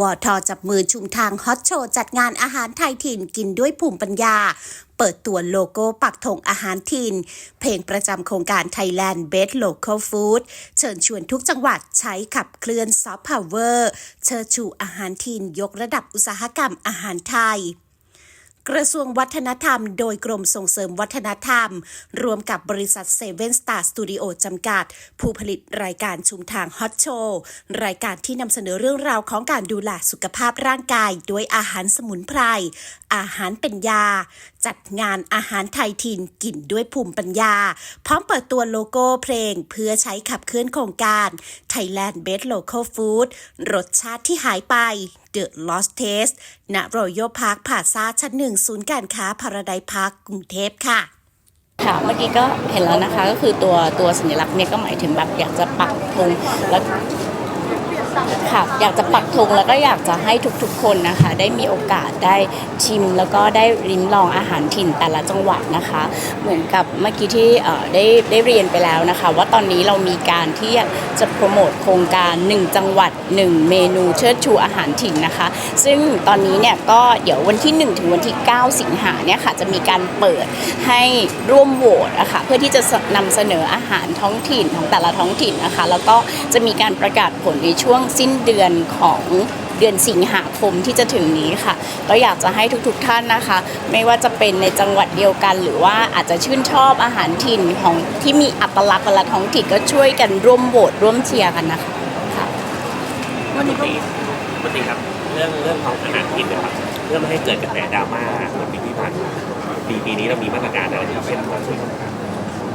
วอทอจับมือชุมทางฮอตโชว์จัดงานอาหารไทยถิ่นกินด้วยภูมิปัญญา เปิดตัวโลโก้ปักธงอาหารถิ่น เพลงประจำโครงการ Thailand Best Local Food เชิญชวนทุกจังหวัดใช้ขับเคลื่อนซอฟต์พาวเวอร์ เชิดชูอาหารถิ่นยกระดับอุตสาหกรรมอาหารไทย กระทรวงวัฒนธรรม โดยกรมส่งเสริมวัฒนธรรม รวมกับบริษัทเซเว่นสตาร์สตูดิโอจำกัด ผู้ผลิตรายการชุมทางฮอตโชว์รายการที่นำเสนอเรื่องราวของการดูแลสุขภาพร่างกาย ด้วยอาหารสมุนไพร อาหารเป็นยา จัดงานอาหารไทยถิ่นกินด้วยภูมิปัญญา พร้อมเปิดตัวโลโก้เพลง เพื่อใช้ขับเคลื่อนโครงการ Thailand Best Local Food รสชาติที่หายไป The Lost Taste ณ Royal Park ผาซาชั้นหนึ่งศูนย์การค้าพาราไดพาร์คกรุงเทพค่ะค่ะเมื่อกี้ก็เห็นแล้วนะคะก็คือตัวตัวสัญลักษณ์เนี่ยก็หมายถึงแบบอยากจะปักธงแล้ว ค่ะ อยากจะปักธงแล้วก็อยากจะให้ทุกๆ คนนะคะ ได้มีโอกาสได้ชิมแล้วก็ได้ริมลองอาหารถิ่นแต่ละจังหวัดนะคะ เหมือนกับเมื่อกี้ที่ได้ได้เรียนไปแล้วนะคะ ว่าตอนนี้เรามีการที่จะโปรโมทโครงการ 1 จังหวัด 1 เมนูเชิดชูอาหารถิ่นนะคะ ซึ่งตอนนี้เนี่ยก็เดี๋ยววันที่ 1 ถึงวันที่ 9 สิงหาเนี่ยค่ะจะมีการเปิดให้ร่วมโหวตนะคะเพื่อที่จะนำเสนออาหารท้องถิ่นของแต่ละท้องถิ่นนะคะ แล้วก็จะมีการประกาศผลในช่วงสิ้นเดือนของเดือนสิงหาคมที่จะถึงนี้ค่ะ ก็อยากจะให้ทุกๆท่านนะคะ ไม่ว่าจะเป็นในจังหวัดเดียวกัน หรือว่าอาจจะชื่นชอบอาหารถิ่นของที่มีอัตลักษณ์แต่ละท้องถิ่นก็ช่วยกันร่วมโหวตร่วมเชียร์กันนะคะค่ะปกติปกติครับเรื่องเรื่องของอาหารกินนะครับเพื่อไม่ให้เกิดกระแสดราม่าเหมือนปีที่ผ่านมาปีปีนี้เรามีมาตรการอะไรที่เป็นมาช่วยกันครับ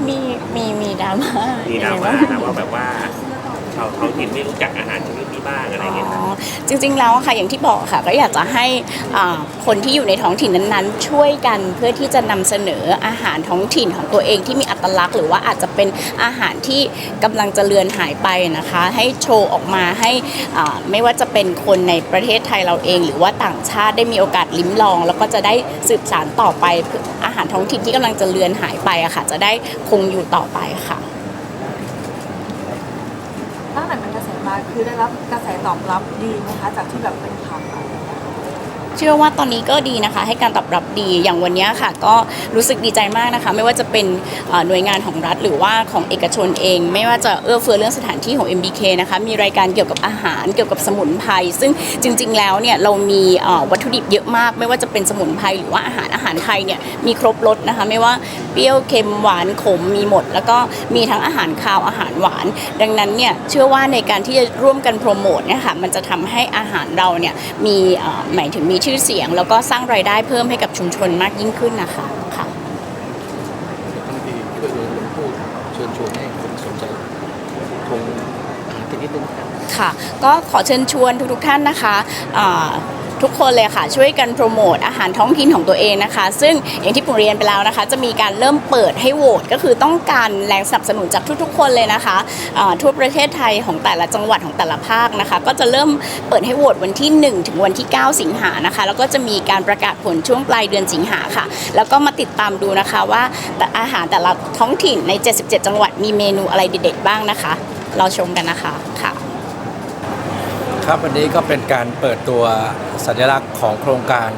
มีมีมีดราม่ามีดรายังไงม่าบ้างนะว่าแบบว่า ชาวท้องถิ่นไม่รู้จักอาหารชนิดนี้บ้างอะไรเงี้ย อ๋อจริงๆแล้วอะค่ะอย่างที่บอกค่ะก็อยากจะให้อ่าคนที่อยู่ในท้องถิ่นนั้นๆ ช่วยกันเพื่อที่จะนำเสนออาหารท้องถิ่นของตัวเองที่มีอัตลักษณ์ หรือว่าอาจจะเป็นอาหารที่กำลังจะเลือนหายไปนะคะ ให้โชว์ออกมาให้อ่าไม่ว่าจะเป็นคนในประเทศไทยเราเอง หรือว่าต่างชาติได้มีโอกาสลิ้มลอง แล้วก็จะได้สืบสานต่อไปเพื่ออาหารท้องถิ่นที่กำลังจะเลือนหายไปอะค่ะจะได้คงอยู่ต่อไปค่ะ ตั้งแต่เป็นกระแสมา คือได้รับกระแสตอบรับดีไหมคะจากที่แบบเป็นข่าว เชื่อว่าตอนนี้ก็ดีนะคะ ให้การตอบรับดีอย่างวันนี้ค่ะ ก็รู้สึกดีใจมากนะคะ ไม่ว่าจะเป็นหน่วยงานของรัฐหรือว่าของเอกชนเอง ไม่ว่าจะเอื้อเฟื้อเรื่องสถานที่ของ MBK นะคะมีรายการเกี่ยวกับอาหารเกี่ยวกับสมุนไพรซึ่งจริง ๆ แล้วเนี่ยเรามีวัตถุดิบเยอะมาก ไม่ว่าจะเป็นสมุนไพรหรือว่าอาหารอาหารไทยเนี่ยมีครบรสนะคะ ไม่ว่าเปรี้ยวเค็มหวานขมมีหมด แล้วก็มีทั้งอาหารคาวอาหารหวาน ดังนั้นเนี่ยเชื่อว่าในการที่จะร่วมกันโปรโมทเนี่ยค่ะมันจะทำให้อาหารเราเนี่ยมีหมายถึงมีชื่อเสียง แล้วก็สร้างรายได้เพิ่มให้กับชุมชนมากยิ่งขึ้นนะคะค่ะท่านทีช่วยเหลือลงพูดเชิญชวนให้คนสนใจคงอาหารติดนิดนึงครับค่ะ ก็ขอเชิญชวนทุกๆท่านนะคะอ่า ทุกคนเลยค่ะ ช่วยกันโปรโมทอาหารท้องถิ่นของตัวเองนะคะ ซึ่งอย่างที่ผมเรียนไปแล้วนะคะ จะมีการเริ่มเปิดให้โหวตก็คือต้องการแรงสนับสนุนจากทุกๆ คนเลยนะคะทั่วประเทศไทยของแต่ละจังหวัดของแต่ละภาคนะคะ ก็จะเริ่มเปิดให้โหวตวันที่ 1 ถึงวันที่ 9 สิงหานะคะ แล้วก็จะมีการประกาศผลช่วงปลายเดือนสิงหาค่ะ แล้วก็มาติดตามดูนะคะว่าแต่อาหารแต่ละท้องถิ่นใน 77 จังหวัดมีเมนูอะไรเด็ดๆบ้างนะคะ เราชมกันนะคะค่ะ ครับวันนี้ก็เป็นการเปิดตัวสัญลักษณ์ของโครงการ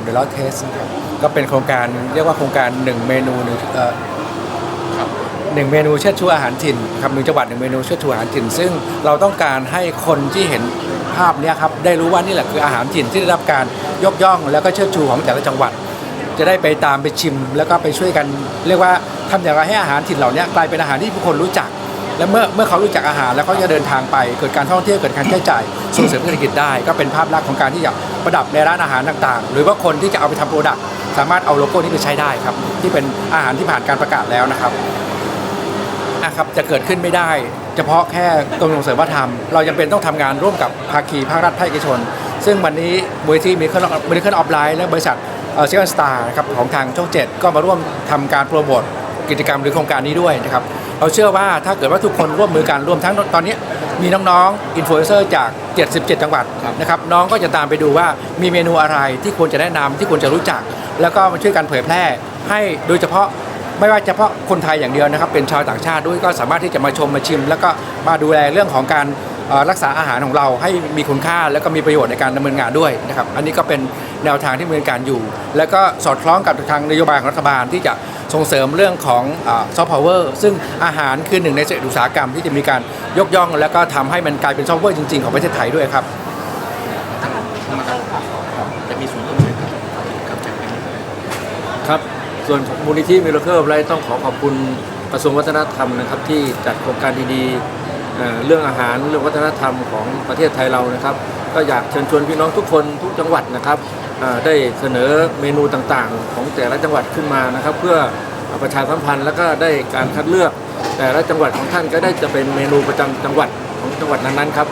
เดอะลอ t เทสครับก็เป็นโครงการเรียกว่าโครงการ 1 เมนูหนึ่งเอ่อครับหนึ่งเมนูเชิดชูอาหารถิ่นครับหนึ่งจังหวัดหนึ่งเมนูเชิดชูอาหารถิ่น ซึ่งเราต้องการให้คนที่เห็นภาพเนี้ยครับได้รู้ว่านี่แหละคืออาหารถิ่นที่ได้รับการยกย่อง แล้วก็เชิดชูของแต่ละจังหวัด จะได้ไปตามไปชิม แล้วก็ไปช่วยกัน เรียกว่าทำอย่างไรให้อาหารถิ่นเหล่านี้กลายเป็นอาหารที่ผู้คนรู้จัก และเมื่อเมื่อเขารู้จักอาหารแล้วเขาจะเดินทางไปเกิดการท่องเที่ยวเกิดการใช้จ่ายส่งเสริมเศรษฐกิจได้ ก็เป็นภาพลักษณ์ของการที่จะประดับในร้านอาหารต่างๆ หรือว่าคนที่จะเอาไปทำโปรดักต์สามารถเอาโลโก้นี้ไปใช้ได้ครับ ที่เป็นอาหารที่ผ่านการประกาศแล้วนะครับนะครับจะเกิดขึ้นไม่ได้ เฉพาะแค่กรมส่งเสริมวัฒนธรรม เรายังเป็นต้องทำงานร่วมกับภาคีภาครัฐภาคเอกชน ซึ่งวันนี้บริษัทมีเครื่องบริษัทออฟไลน์และบริษัทเซเว่นสตาร์นะครับของทางช่องเจ็ดก็มาร่วมทำการโปรโมท กิจกรรมหรือโครงการนี้ด้วยนะครับเราเชื่อว่าถ้าเกิดว่าทุกคนร่วมมือกันรวมทั้งตอนนี้มีน้องๆอินฟลูเอนเซอร์จาก 77 จังหวัดนะครับน้องก็จะตามไปดูว่ามีเมนูอะไรที่ควรจะแนะนำที่ควรจะรู้จัก แล้วก็มาช่วยกันเผยแพร่ ให้โดยเฉพาะไม่ว่าเฉพาะคนไทยอย่างเดียวนะครับ เป็นชาวต่างชาติด้วยก็สามารถที่จะมาชมมาชิม แล้วก็มาดูแลเรื่องของการเอ่อ รักษาอาหารของเราให้มีคุณค่าแล้วก็มีประโยชน์ในการดำเนินงานด้วยนะครับอันนี้ก็เป็นแนวทางที่ดำเนินการอยู่ แล้วก็สอดคล้องกับทางนโยบายของรัฐบาลที่จะส่งเสริมเรื่องของซอฟต์พาวเวอร์ซึ่งอาหารคือหนึ่งในเศรษฐกิจอุตสาหกรรมที่จะมีการยกย่อง แล้วก็ทำให้มันกลายเป็นซอฟต์แวเวอร์จริงๆ ของประเทศไทยด้วยครับจะมีส่วนร่วมไหมกับแคมเปญนี้ครับส่วนของมูลนิธิมิราเคิลไรต้องขอขอบคุณกระทรวงวัฒนธรรมนะครับที่จัดโครงการดีๆ เอ่อเรื่องอาหารเรื่องวัฒนธรรมของประเทศไทยเรานะครับ ก็อยากเชิญชวนพี่น้องทุกคนทุกจังหวัดนะครับเอ่อได้เสนอเมนูต่างๆ ของแต่ละจังหวัดขึ้นมานะครับ เพื่อประชาสัมพันธ์แล้วก็ได้การคัดเลือก แต่ละจังหวัดของท่านก็ได้จะเป็นเมนูประจำจังหวัดของจังหวัดนั้นๆครับ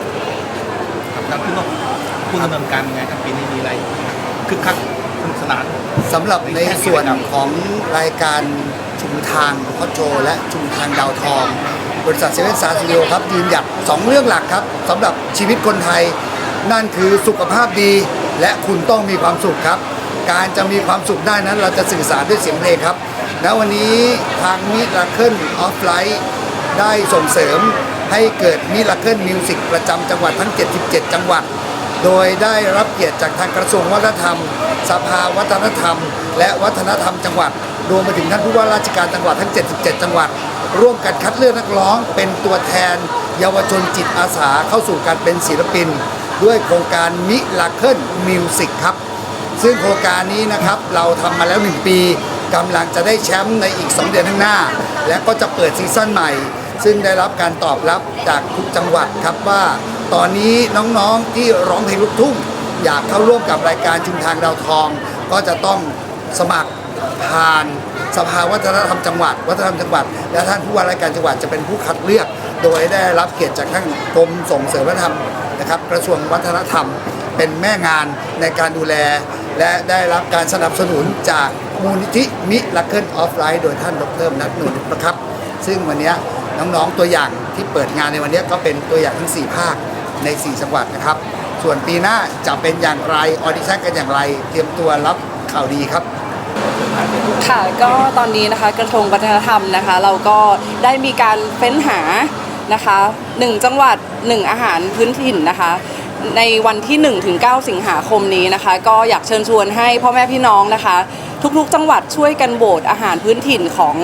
ครับคุณต้องคุณดำเนินการยังไงครับปีนี้มีอะไรคึกคักสนุกสนานสำหรับในส่วนของรายการชุมทางคอโจและชุมทางดาวทอง บริษัทเซเว่นซาร์ซิโอครับยืนหยัดสองเรื่องหลักครับสำหรับชีวิตคนไทย นั่นคือสุขภาพดี และคุณต้องมีความสุขครับ การจะมีความสุขได้นั้นเราจะสื่อสารด้วยเสียงเพลงครับณวันนี้ทางมิราเคิลออฟไลท์ได้ส่งเสริมให้เกิดมิราเคิลมิวสิกประจำจังหวัดทั้ง 77 จังหวัด โดยได้รับเกียรติจากทางกระทรวงวัฒนธรรม สภาวัฒนธรรม และวัฒนธรรมจังหวัด รวมไปถึงท่านผู้ว่าราชการจังหวัดทั้ง 77 จังหวัด ร่วมกันคัดเลือกนักร้อง เป็นตัวแทน เยาวชนจิตอาสาเข้าสู่การเป็นศิลปิน ด้วยโครงการมิลาเคิลมิวสิกครับ ซึ่งโครงการนี้นะครับเราทำมาแล้ว 1 ปีกำลังจะได้แชมป์ในอีก 2 เดือนข้างหน้า และก็จะเปิดซีซั่นใหม่ ซึ่งได้รับการตอบรับจากทุกจังหวัดครับว่า ตอนนี้น้องๆที่ร้องเพลงลูกทุ่งอยากเข้าร่วมกับรายการชุมทางดาวทอง ก็จะต้องสมัคร ผ่านสภาวัฒนธรรมจังหวัด วัฒนธรรมจังหวัด และท่านผู้ว่าราชการจังหวัดจะเป็นผู้คัดเลือก โดยได้รับเกียรติจากท่านกรมส่งเสริมวัฒนธรรมนะครับ กระทรวงวัฒนธรรม เป็นแม่งานในการดูแล และได้รับการสนับสนุนจากมูลนิธิมิล a เคิลออฟไลน์โดยท่านดรนัทนุนนะครับ ซึ่งวันนี้น้องๆตัวอย่างที่เปิดงานในวันนี้ก็เป็นตัวอย่างทั้ง 4 ภาคใน 4 จังหวัดนะครับ ส่วนปีหน้าจะเป็นอย่างไร ออดิชั่นกันอย่างไร เตรียมตัวรับข่าวดีครับ ค่ะก็ตอนนี้นะคะกระทรวงวัฒนธรรมนะคะ เราก็ได้มีการเฟ้นหานะคะหนึ่งจังหวัดหนึ่งอาหารพื้นถิ่นนะคะในวันที่ 1 ถึง 9 สิงหาคมนี้นะคะ ก็อยากเชิญชวนให้พ่อแม่พี่น้องนะคะ ทุกๆจังหวัดช่วยกันโหวตอาหารพื้นถิ่นของ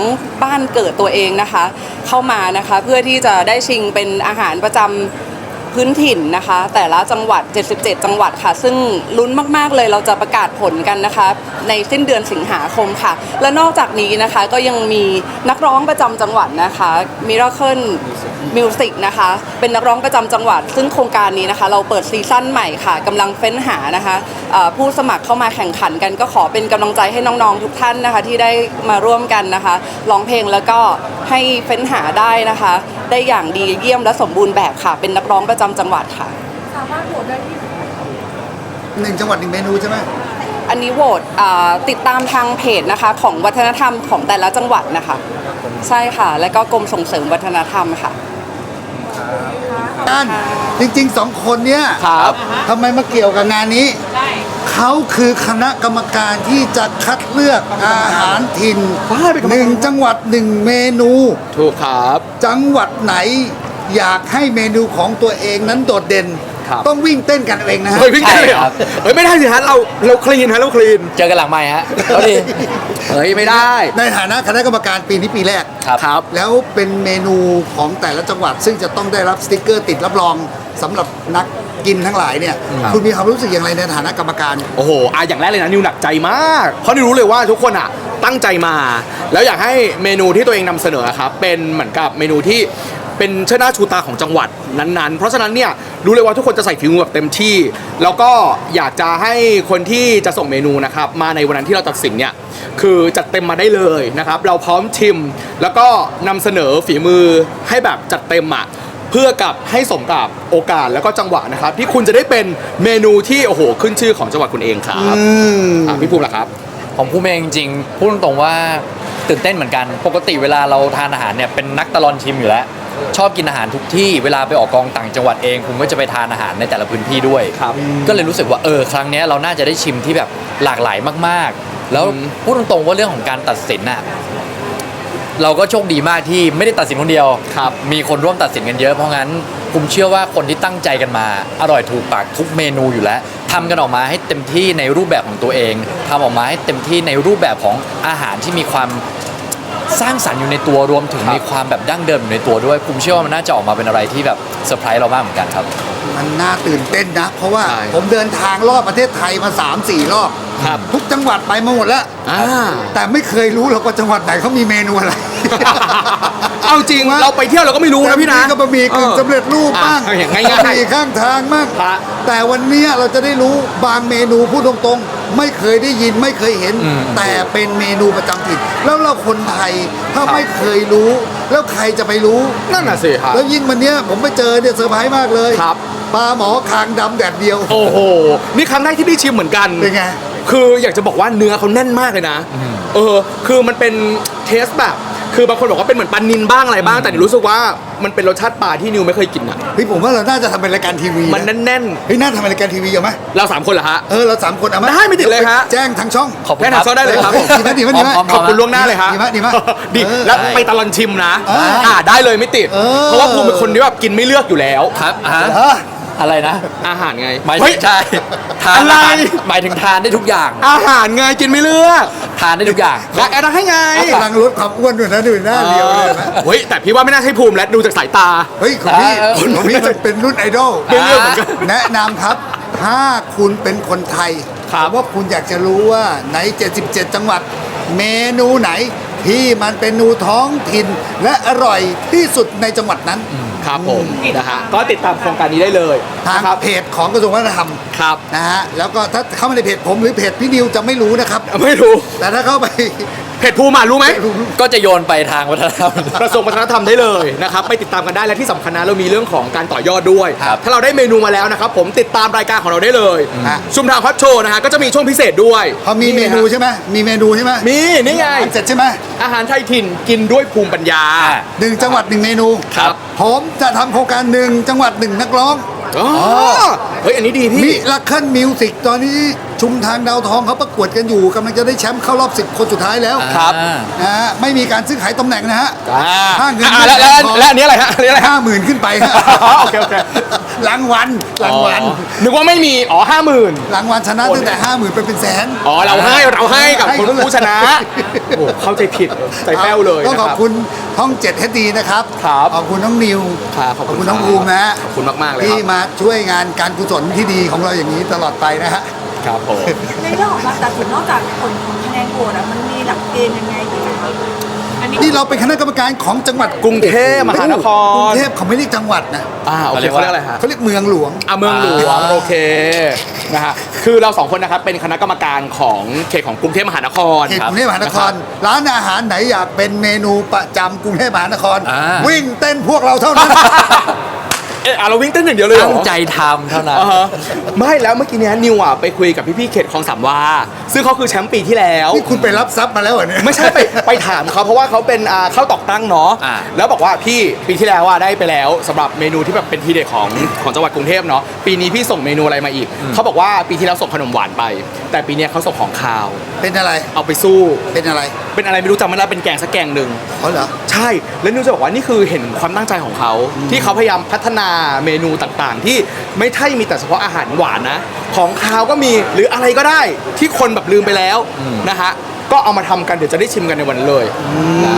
บ้านเกิดตัวเองนะคะ เข้ามานะคะเพื่อที่จะได้ชิงเป็นอาหารประจำ พื้นถิ่นนะคะ แต่ละจังหวัด 77 จังหวัดค่ะ ซึ่งลุ้นมากๆเลยเราจะประกาศผลกันนะคะ ในสิ้นเดือนสิงหาคมค่ะ และนอกจากนี้นะคะก็ยังมีนักร้องประจำจังหวัดนะคะ Miracle Music นะคะ เป็นนักร้องประจำจังหวัด ซึ่งโครงการนี้นะคะ เราเปิดซีซั่นใหม่ค่ะกำลังเฟ้นหานะคะเอ่อผู้สมัครเข้ามาแข่งขันกันก็ขอเป็นกำลังใจให้น้องๆทุกท่านนะคะ ที่ได้มาร่วมกันนะคะร้องเพลงแล้วก็ให้เฟ้นหาได้นะคะ ได้อย่างดีเยี่ยมและสมบูรณ์แบบค่ะ เป็นนักร้องประจำจังหวัดค่ะ สามารถโหวตได้ที่หนึ่งจังหวัดหนึ่งเมนูใช่ไหมอันนี้โหวตอ่าติดตามทางเพจนะคะ ของวัฒนธรรมของแต่ละจังหวัดนะคะ ใช่ค่ะ และก็กรมส่งเสริมวัฒนธรรมค่ะ นั่นจริงๆสองคนเนี้ยครับ ทำไมมาเกี่ยวกับงานนี้ เขาคือคณะกรรมการที่จะคัดเลือกอาหารถิ่นหนึ่งจังหวัดหนึ่งเมนู ถูกครับ จังหวัดไหน อยากให้เมนูของตัวเองนั้นโดดเด่น ครับต้องวิ่งเต้นกันเองนะฮะเฮ้ยวิ่งได้เลยเหรอเฮ้ยไม่ได้สิฮะเราเราคลีนฮะเราคลีน เจอกันหลังใหม่ฮะเอาดิเฮ้ยไม่ได้ในฐานะคณะกรรมการปีนี้ปีแรก ครับ ครับแล้วเป็นเมนูของแต่ละจังหวัด ซึ่งจะต้องได้รับสติกเกอร์ติดรับรองสำหรับนักกินทั้งหลายเนี่ยครับคุณมีความรู้สึกอย่างไรในฐานะกรรมการ โอ้โหอะอย่างแรกเลยนะนิวหนักใจมาก เพราะนิวรู้เลยว่าทุกคนอะตั้งใจมา แล้วอยากให้เมนูที่ตัวเองนำเสนอครับ เป็นเหมือนกับเมนูที่ เป็นเชิดหน้าชูตาของจังหวัดนั้นๆ เพราะฉะนั้นเนี่ยรู้เลยว่าทุกคนจะใส่ฝีมือแบบเต็มที่ แล้วก็อยากจะให้คนที่จะส่งเมนูนะครับมาในวันนั้นที่เราตัดสินเนี่ยคือจัดเต็มมาได้เลยนะครับเราพร้อมชิม แล้วก็นำเสนอฝีมือให้แบบจัดเต็มอะเพื่อกับให้สมกับโอกาสแล้วก็จังหวะนะครับ ที่คุณจะได้เป็นเมนูที่โอ้โหขึ้นชื่อของจังหวัดคุณเองครับอืมอะพี่ภูมิล่ะครับผมพูดเองจริงๆพูดตรงๆว่าตื่นเต้นเหมือนกัน ปกติเวลาเราทานอาหารเนี่ยเป็นนักตลอนชิมอยู่แล้ว ชอบกินอาหารทุกที่เวลาไปออกกองต่างจังหวัดเองผมก็จะไปทานอาหารในแต่ละพื้นที่ด้วย ครับ ก็เลยรู้สึกว่าเออครั้งเนี้ยเราน่าจะได้ชิมที่แบบหลากหลายมาก ๆ แล้วอืมพูดตรงๆว่าเรื่องของการตัดสินน่ะเราก็โชคดีมากที่ไม่ได้ตัดสินคนเดียว ครับมีคนร่วมตัดสินกันเยอะเพราะงั้นผมเชื่อว่าคนที่ตั้งใจกันมา อร่อยถูกปากทุกเมนูอยู่แล้วทำกันออกมาให้เต็มที่ในรูปแบบของตัวเองทำออกมาให้เต็มที่ในรูปแบบของอาหารที่มีความ สร้างสรรค์อยู่ในตัวรวมถึงมีความแบบดั้งเดิมอยู่ในตัวด้วยผมเชื่อว่ามันน่าจะออกมาเป็นอะไรที่แบบเซอร์ไพรส์เรามากเหมือนกันครับ มันน่าตื่นเต้นนะ เพราะว่าใช่ผมเดินทางรอบประเทศไทยมา 3 4 รอบ ครับ ทุกจังหวัดไปมาหมดแล้ว อ่า แต่ไม่เคยรู้หรอกว่าจังหวัดไหนเขามีเมนูอะไร เอาจริงเราไปเที่ยวเราก็ไม่รู้นะพี่นะก็บะหมี่กึ่งสำเร็จรูปบ้างอะอย่างง่ายๆบะหมี่ข้างทางบ้างฮะแต่วันเนี้ยเราจะได้รู้บางเมนูพูดตรงๆ ไม่เคยได้ยินไม่เคยเห็นอืมแต่เป็นเมนูประจำถิ่นแล้วเราคนไทยถ้าไม่เคยรู้ แล้วใครจะไปรู้นั่นน่ะสิครับแล้วยิ่งวันเนี้ยผมไปเจอเนี่ยเซอร์ไพรส์มากเลยครับปลาหมอคางดำแดดเดียว โอ้โห นี่ครั้งแรกที่ได้ชิมเหมือนกัน เป็นไง คืออยากจะบอกว่าเนื้อเขาแน่นมากเลยนะ เออ คือมันเป็นเทสแบบ คือบางคนบอกว่าเป็นเหมือนปลานินบ้างอะไรบ้าง แต่นิวรู้สึกว่ามันเป็นรสชาติปลาที่นิวไม่เคยกินอะ เฮ้ยผมว่าเราน่าจะทำเป็นรายการทีวีมันแน่นเฮ้ยน่าทำเป็นรายการทีวีเอาไหมๆ เราสามคนเหรอฮะ เออเราสามคนเอาไหมได้ไม่ติดเลยฮะ แจ้งทางช่อง ขอบคุณแค่ครัทำบโซได้เลยครับผมดีไหมดีไหมดีไหม พร้อมๆ ขอบคุณล่วงหน้าเลยฮะดีไหมดีไหมดีเออแล้วไปตลอดชิมนะเอออ่าได้เลยไม่ติด เออ เพราะว่าภูมิเป็นคนที่แบบกินไม่เลือกอยู่แล้ว ครับอะเออ อะไรนะอาหารไงหมายเฮ้ถึยงใช่ทานอะไรหมายถึงทานได้ทุกอย่าง อาหารไงกินไม่เลือก ทานได้ทุกอย่างและแอดให้ไงกำลังลดความอ้วนด้วยนะดูหน้าเรียวเลยนะเฮ้ยแต่พี่ว่าไม่น่าใช่ภูมิแล้วดูจากสายตา เฮ้ยของพี่เออของพี่มันเป็นรุ่นไอดอลเป็นเรื่องเหมือนกันแนะนำครับถ้าคุณเป็นคนไทยครับว่าคุณอยากจะรู้ว่าใน77 จังหวัด เมนูไหน ที่มันเป็นเมนูท้องถิ่นและอร่อยที่สุดในจังหวัดนั้น ครับผมนะฮะก็ติดตามโครงการนี้ได้เลยทางนะครับเพจของกระทรวงวัฒนธรรมครับนะฮะแล้วก็ถ้าเข้ามาในเพจผมหรือเพจพี่นิวจะไม่รู้นะครับ ไม่รู้ แต่ถ้าเข้าไป เพจภูมิอะรู้ไหม ก็จะโยนไปทางวัฒนธรรม กระทรวงวัฒนธรรมได้เลยนะครับไปติดตามกันได้และที่สำคัญนะเรามีเรื่องของการต่อยอดด้วย ครับถ้าเราได้เมนูมาแล้วนะครับผมติดตามรายการของเราได้เลยฮะ ชุมทางฮอตโชว์นะฮะก็จะมีช่วงพิเศษด้วยพอมีเมนูใช่ไหมมีเมนูใช่ไหมมีนี่ไง เสร็จใช่ไหมอาหารไทยถิ่นกินด้วยภูมิปัญญาอะหนึ่งจังหวัดหนึ่งเมนูครับ ผมจะทำโครงการหนึ่งจังหวัดหนึ่งนักร้อง อ๋อเฮ้ยอันนี้ดีพี่ มิลักเคิลมิวสิกตอนนี้ชุมทางดาวทองเขาประกวดกันอยู่กำลังจะได้แชมป์เข้ารอบ 10 คนสุดท้ายแล้วครับอ่านะฮะไม่มีการซื้อขายตำแหน่งนะฮะอ่าถ้าเงินอ่าแล้วแล้วแล้วอันนี้อะไรฮะอันนี้อะไรฮะ ห้าหมื่นขึ้นไปฮะอ๋อโอเคโอเค รางวัลรางวัลอ๋อนึกว่าไม่มีอ๋อห้าหมื่น รางวัลชนะตั้งแต่ห้าหมื่นไปเป็นแสน อ๋อเราให้เราให้กับคนให้เขาเลย ผู้ชนะโอ้เข้าใจผิดใจแป้วเลยต้องนะขคอบรับ คุณห้องเจ็ดเฮดีนะครับ ครับขอบคุณน้องนิวครับขอบคุณน้องครับภูมินะฮะขอบคุณมากๆเลยที่ครับมาช่วยงานการกุศลที่ดีของเราอย่างนี้ตลอดไปนะฮะ ครับผม ในเรื่องของการตัดสินนอกจากผลของคะแนนโหวตอะมันมีหลักเกณฑ์ยังไงอีกอะคะอั นนี้นี่เราเป็นคณะกรรมการของจังหวัดกรุงเทพมหานคกรุรงเทพเขาไม่เรียกจังหวัดนะอ่าโอเคเขาเขาเรีเรียยกกอะไรว่าฮะเขาเรียกเมืองหลวงอะเมืองหลวงโอเคนะฮะคือเราสองคนนะครับเป็นคณะกรรมการของเขตของกรุงเทพมหานครเขตคบกรุงเทพมหานคร ร้านอาหารไหนอยากเป็นเมนูประจำกรุงเทพมหานครอ่าวิ่งเต้นพวกเราเท่านั้น เอะอะเราวิ่งเต้นอย่างเดียวเลยเหรอตั้งใจทำเท่านั้น อ่าฮะไม่แล้วเมื่อกี้เนี้ยนิวอะไปคุยกับพี่ๆเขตคลองสามวาซึ่งเขาคือแชมป์ปีที่แล้ว นี่คุณไปรับทรัพย์มาแล้วเหรอเนี่ย ไม่ใช่ไปไปถามเขาเพราะว่าเขาเป็นอ่าเข้าตอกตั้งเนาะอ่า แล้วบอกว่าพี่ปีที่แล้วว่าได้ไปแล้วสำหรับเมนูที่แบบเป็นทีเด็ดของของจังหวัดกรุงเทพเนาะปีนี้พี่ส่งเมนูอะไรมาอีกเขาบอกว่าปีที่แล้วส่งขนมหวานไป แต่ปีเนี้ยเขาส่งของคาว เป็นอะไร เอาไปสู้ เป็นอะไรเป็นอะไรไม่รู้จำไม่ได้เป็นแกงสักแกงหนึ่งเขาเหรอ ใช่ แล้วนิวจะบอกว่านี่คือเห็นความตั้งใจของเขา ที่เขาพยายามพัฒนาเมนูต่างๆ ที่ไม่ใช่มีแต่เฉพาะอาหารหวานนะ ของคาวก็มีหรืออะไรก็ได้ที่คนแบบลืมไปแล้วนะฮะก็เอามาทำกันเดี๋ยวจะได้ชิมกันในวันเลยนะ